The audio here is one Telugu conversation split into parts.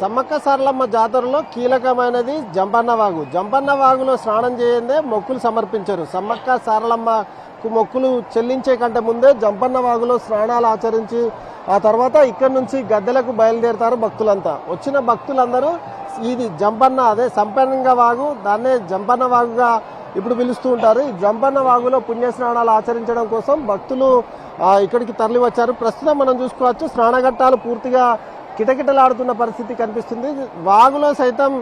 సమ్మక్క సారలమ్మ జాతరలో కీలకమైనది జంపన్న వాగు జంపన్న వాగులో స్నానం చేయందే మొక్కులు సమర్పించరు. సమ్మక్క సారలమ్మకు మొక్కులు చెల్లించే కంటే ముందే జంపన్న వాగులో స్నానాలు ఆచరించి ఆ తర్వాత ఇక్కడి నుంచి గద్దెలకు బయలుదేరుతారు భక్తులంతా. వచ్చిన భక్తులందరూ ఇది జంపన్న అదే సంపన్నంగా వాగు దాన్నే జంపన్న వాగుగా ఇప్పుడు పిలుస్తూ ఉంటారు. ఈ జంపన్న వాగులో పుణ్యస్నానాలు ఆచరించడం కోసం భక్తులు ఇక్కడికి తరలి వచ్చారు ప్రస్తుతం మనం చూసుకోవచ్చు స్నానఘట్టాలు పూర్తిగా కిటకిటలాడుతున్న పరిస్థితి కనిపిస్తుంది. వాగులో సైతం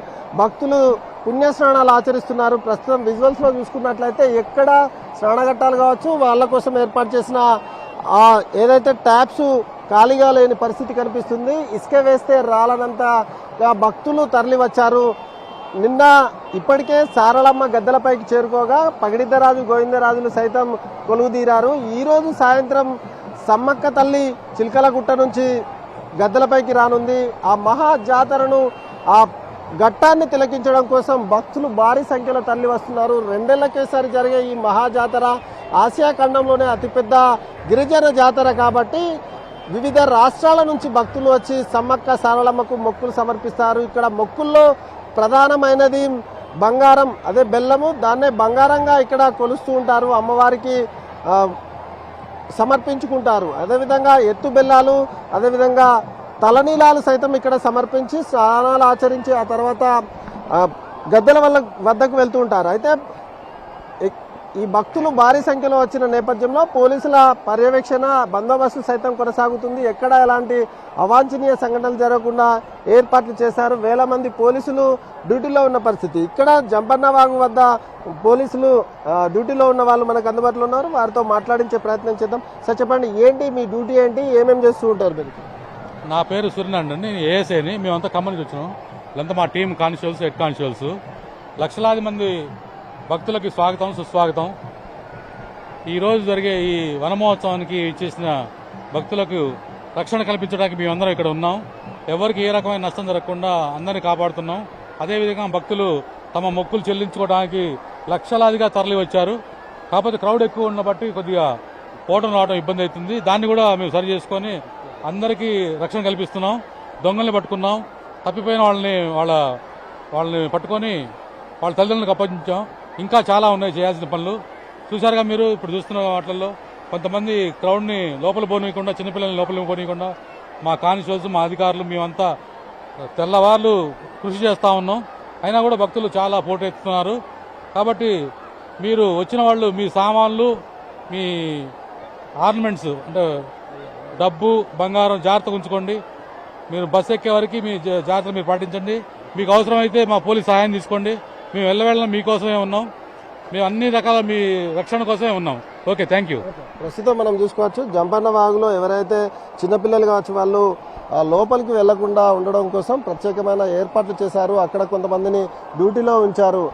భక్తులు పుణ్యస్నానాలు ఆచరిస్తున్నారు. ప్రస్తుతం విజువల్స్లో చూసుకున్నట్లయితే ఎక్కడ స్నానఘట్టాలు కావచ్చు వాళ్ళ కోసం ఏర్పాటు చేసిన ఏదైతే ట్యాప్స్ ఖాళీగా లేని పరిస్థితి కనిపిస్తుంది. ఇసుక వేస్తే రాలనంతగా భక్తులు తరలి వచ్చారు నిన్న ఇప్పటికే సారళమ్మ గద్దెలపైకి చేరుకోగా పగిడిద్దరాజు గోవిందరాజులు సైతం కొలుగుదీరారు ఈరోజు సాయంత్రం సమ్మక్క తల్లి చిలకలగుట్ట నుంచి గద్దెలపైకి రానుంది. ఆ మహా జాతరను ఆ ఘట్టాన్ని తిలకించడం కోసం భక్తులు భారీ సంఖ్యలో తరలి వస్తున్నారు. రెండేళ్ళకేసారి జరిగే ఈ మహాజాతర ఆసియా ఖండంలోనే అతిపెద్ద గిరిజన జాతర కాబట్టి వివిధ రాష్ట్రాల నుంచి భక్తులు వచ్చి సమ్మక్క సారలమ్మకు మొక్కులు సమర్పిస్తారు. ఇక్కడ మొక్కుల్లో ప్రధానమైనది బంగారం అదే బెల్లము. దాన్నే బంగారంగా ఇక్కడ కొలుస్తూ ఉంటారు. అమ్మవారికి సమర్పించుకుంటారు. అదేవిధంగా ఎత్తు బెల్లాలు అదేవిధంగా తలనీలాలు సైతం ఇక్కడ సమర్పించి స్నానాలు ఆచరించి ఆ తర్వాత గద్దెల వల్ల వద్దకు వెళ్తూ ఉంటారు. అయితే ఎక్- ఈ భక్తులు భారీ సంఖ్యలో వచ్చిన నేపథ్యంలో పోలీసుల పర్యవేక్షణ బందోబస్తు సైతం కొనసాగుతుంది. ఎక్కడ ఎలాంటి అవాంఛనీయ సంఘటనలు జరగకుండా ఏర్పాట్లు చేశారు. వేల మంది పోలీసులు డ్యూటీలో ఉన్న పరిస్థితి. ఇక్కడ జంపన్నవాగు వద్ద పోలీసులు డ్యూటీలో ఉన్న వాళ్ళు మనకు అందుబాటులో ఉన్నారు. వారితో మాట్లాడించే ప్రయత్నం చేద్దాం. సార్ చెప్పండి ఏంటి మీ డ్యూటీ ఏంటి? ఏమేమి చేస్తూ ఉంటారు మీరు? నా పేరు సూర్యనారాయణ అండి. నేను ఏఎస్ఐని మేమంతా ఖమ్మం నుంచి వచ్చినాం మా టీం కానిస్టేబుల్స్ హెడ్ కానిస్టేబుల్స్. లక్షలాది మంది భక్తులకి స్వాగతం సుస్వాగతం. ఈరోజు జరిగే ఈ వనమహోత్సవానికి ఇచ్చేసిన భక్తులకు రక్షణ కల్పించడానికి మేమందరం ఇక్కడ ఉన్నాం. ఎవరికి ఏ రకమైన నష్టం జరగకుండా అందరినీ కాపాడుతున్నాం. అదేవిధంగా భక్తులు తమ మొక్కులు చెల్లించుకోవడానికి లక్షలాదిగా తరలి వచ్చారు కాకపోతే క్రౌడ్ ఎక్కువ ఉన్న బట్టి కొద్దిగా పోవడం రావడం ఇబ్బంది అవుతుంది. దాన్ని కూడా మేము సరి చేసుకొని అందరికీ రక్షణ కల్పిస్తున్నాం. దొంగల్ని పట్టుకున్నాం. తప్పిపోయిన వాళ్ళని వాళ్ళ వాళ్ళని పట్టుకొని వాళ్ళ తల్లిదండ్రులకు అప్పగించాం. ఇంకా చాలా ఉన్నాయి చేయాల్సిన పనులు. చూశారుగా మీరు ఇప్పుడు చూస్తున్న వాటిల్లో కొంతమంది క్రౌడ్ని లోపల పోనీయకుండా చిన్నపిల్లల్ని లోపల పోనీయకుండా మా కానిస్టేబుల్స్ మా అధికారులు మేమంతా తెల్లవార్లు కృషి చేస్తా ఉన్నాం. అయినా కూడా భక్తులు చాలా పోటెత్తుతున్నారు. కాబట్టి మీరు వచ్చిన వాళ్ళు మీ సామాన్లు మీ ఆర్నమెంట్స్ అంటే డబ్బు బంగారం జాగ్రత్తగా ఉంచుకోండి. మీరు బస్సు ఎక్కే వరకు మీ జా- జాగ్రత్తలు మీరు పాటించండి. మీకు అవసరమైతే మా పోలీస్ సహాయం తీసుకోండి. మేము వెళ్ళవెళ్ళం మీకోసమే ఉన్నాం. మేము అన్ని రకాల మీ రక్షణ కోసమే ఉన్నాం. Okay thank you. ప్రస్తుతం మనం చూసుకోవచ్చు జంపన్న వాగులో ఎవరైతే చిన్నపిల్లలు కావచ్చు వాళ్ళు లోపలికి వెళ్ళకుండా ఉండడం కోసం ప్రత్యేకమైన ఏర్పాట్లు చేశారు. అక్కడ కొంతమందిని డ్యూటీలో ఉంచారు.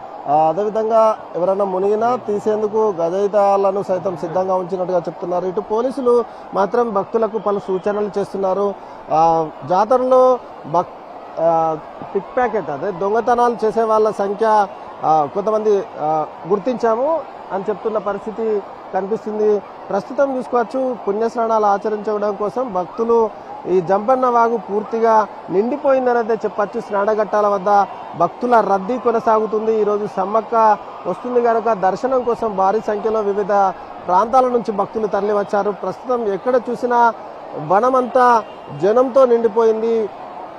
అదేవిధంగా ఎవరైనా మునిగినా తీసేందుకు గజయితాలను సైతం సిద్ధంగా ఉంచినట్టుగా చెప్తున్నారు. ఇటు పోలీసులు మాత్రం భక్తులకు పలు సూచనలు చేస్తున్నారు. జాతరలో భక్ పిక్ ప్యాకెట్ అదే. దొంగతనాలు చేసే వాళ్ళ సంఖ్య కొంతమంది గుర్తించాము అని చెప్తున్న పరిస్థితి కనిపిస్తుంది. ప్రస్తుతం చూసుకోవచ్చు పుణ్యస్నానాలు ఆచరించడం కోసం భక్తులు ఈ జంపన్న వాగు పూర్తిగా నిండిపోయిందనైతే చెప్పచ్చు. స్నానఘట్టాల వద్ద భక్తుల రద్దీ కొనసాగుతుంది. ఈరోజు సమ్మక్క వస్తుంది కనుక దర్శనం కోసం భారీ సంఖ్యలో వివిధ ప్రాంతాల నుంచి భక్తులు తరలివచ్చారు. ప్రస్తుతం ఎక్కడ చూసినా వనమంతా జనంతో నిండిపోయింది.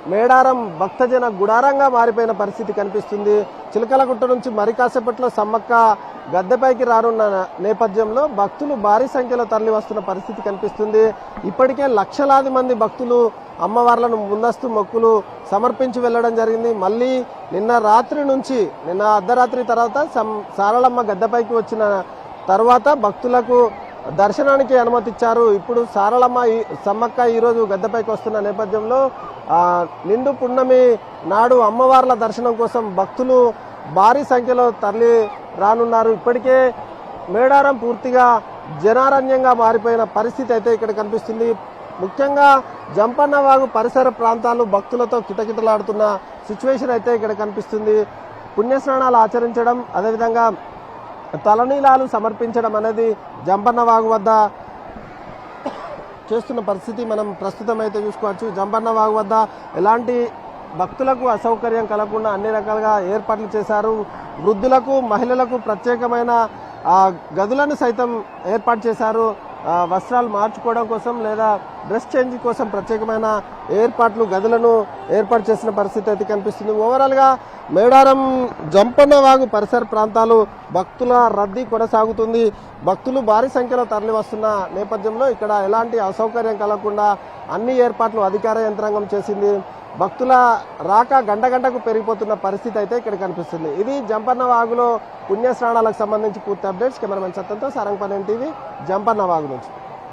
మేడారం భక్తజన గుడారంగా మారిపోయిన పరిస్థితి కనిపిస్తుంది. చిలకలగుట్ట నుంచి మరి కాసేపట్లో సమ్మక్క గద్దెపైకి రానున్న నేపథ్యంలో భక్తులు భారీ సంఖ్యలో తరలి వస్తున్న పరిస్థితి కనిపిస్తుంది. ఇప్పటికే లక్షలాది మంది భక్తులు అమ్మవార్లను ముందస్తు మొక్కులు సమర్పించి వెళ్ళడం జరిగింది. మళ్ళీ నిన్న రాత్రి నుంచి నిన్న అర్ధరాత్రి తర్వాత సం- సారళమ్మ గద్దెపైకి వచ్చిన తర్వాత భక్తులకు దర్శనానికి అనుమతిచ్చారు. ఇప్పుడు సారళమ్మ ఈ- సమ్మక్క ఈరోజు గద్దెపైకి వస్తున్న నేపథ్యంలో నిండు పున్నమి నాడు అమ్మవార్ల దర్శనం కోసం భక్తులు భారీ సంఖ్యలో తరలి రానున్నారు. ఇప్పటికే మేడారం పూర్తిగా జనారణ్యంగా మారిపోయిన పరిస్థితి అయితే ఇక్కడ కనిపిస్తుంది. ముఖ్యంగా జంపన్నవాగు పరిసర ప్రాంతాలు భక్తులతో కిటకిటలాడుతున్న సిచ్యువేషన్ అయితే ఇక్కడ కనిపిస్తుంది. పుణ్యస్నానాలు ఆచరించడం అదేవిధంగా తలనీలాలు సమర్పించడం అనేది జంపన్నవాగు వద్ద చేస్తున్న పరిస్థితి మనం ప్రస్తుతం అయితే చూసుకోవచ్చు జంపన్నవాగు వద్ద ఎలాంటి భక్తులకు అసౌకర్యం కలగకుండా అన్ని రకాలుగా ఏర్పాట్లు చేశారు. వృద్ధులకు మహిళలకు ప్రత్యేకమైన గదులను సైతం ఏర్పాటు చేశారు. వస్త్రాలు మార్చుకోవడం కోసం లేదా డ్రెస్ చేంజ్ కోసం ప్రత్యేకమైన ఏర్పాట్లు గదులను ఏర్పాటు చేసిన పరిస్థితి అయితే కనిపిస్తుంది. ఓవరాల్గా మేడారం జంపన్నవాగు పరిసర ప్రాంతాలు భక్తుల రద్దీ కొనసాగుతుంది. భక్తులు భారీ సంఖ్యలో తరలి వస్తున్న నేపథ్యంలో ఇక్కడ ఎలాంటి అసౌకర్యం కలగకుండా అన్ని ఏర్పాట్లు అధికార యంత్రాంగం చేసింది. భక్తుల రాక గంట గంటకు పెరిగిపోతున్న పరిస్థితి అయితే ఇక్కడ కనిపిస్తుంది. ఇది జంపన్న వాగులో పుణ్యస్నానాలకు సంబంధించి పూర్తి అప్డేట్స్. కెమెరామెన్ సత్తంతో సారంగపల్లి టీవీ జంపన్న వాగు నుంచి.